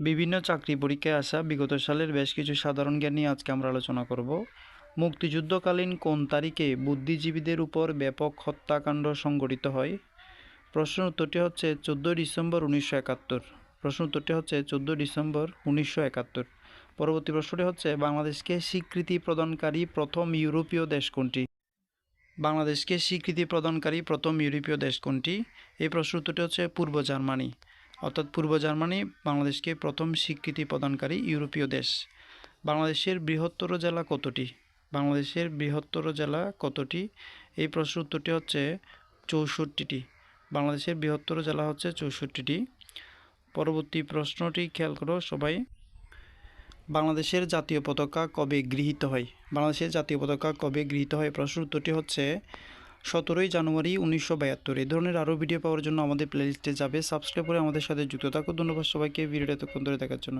বিভিন্ন চাকরি পরীক্ষায় আসা বিগত সালের বেশ কিছু সাধারণ জ্ঞান নিয়ে আজকে আমরা আলোচনা করব। মুক্তিযুদ্ধকালীন কোন তারিখে বুদ্ধিজীবীদের উপর ব্যাপক হত্যাকাণ্ড সংঘটিত হয়? প্রশ্ন উত্তরটি হচ্ছে চোদ্দোই ডিসেম্বর উনিশশো একাত্তর। প্রশ্ন উত্তরটি হচ্ছে চোদ্দোই ডিসেম্বর উনিশশো একাত্তর। পরবর্তী প্রশ্নটি হচ্ছে, বাংলাদেশকে স্বীকৃতি প্রদানকারী প্রথম ইউরোপীয় দেশ কোনটি? বাংলাদেশকে স্বীকৃতি প্রদানকারী প্রথম ইউরোপীয় দেশ কোনটি? এই প্রশ্ন উত্তরটি হচ্ছে পূর্ব জার্মানি। অর্থাৎ পূর্ব জার্মানি বাংলাদেশকে প্রথম স্বীকৃতি প্রদানকারী ইউরোপীয় দেশ। বাংলাদেশের বৃহত্তর জেলা কতটি? বাংলাদেশের বৃহত্তর জেলা কতটি? এই প্রশ্ন উত্তরটি হচ্ছে চৌষট্টিটি। বাংলাদেশের বৃহত্তর জেলা হচ্ছে চৌষট্টিটি। পরবর্তী প্রশ্নটি খেয়াল করো সবাই। বাংলাদেশের জাতীয় পতাকা কবে গৃহীত হয়? বাংলাদেশের জাতীয় পতাকা কবে গৃহীত হয়? প্রশ্ন উত্তরটি হচ্ছে সতেরোই জানুয়ারি উনিশশো বাহাত্তর এ ধরনের আরও ভিডিও পাওয়ার জন্য আমাদের প্লেলিস্টে যাবে। সাবস্ক্রাইব করে আমাদের সাথে যুক্ত থাকো। ধন্যবাদ সবাইকে। ভিডিওটা এতক্ষণ ধরে দেখার জন্য।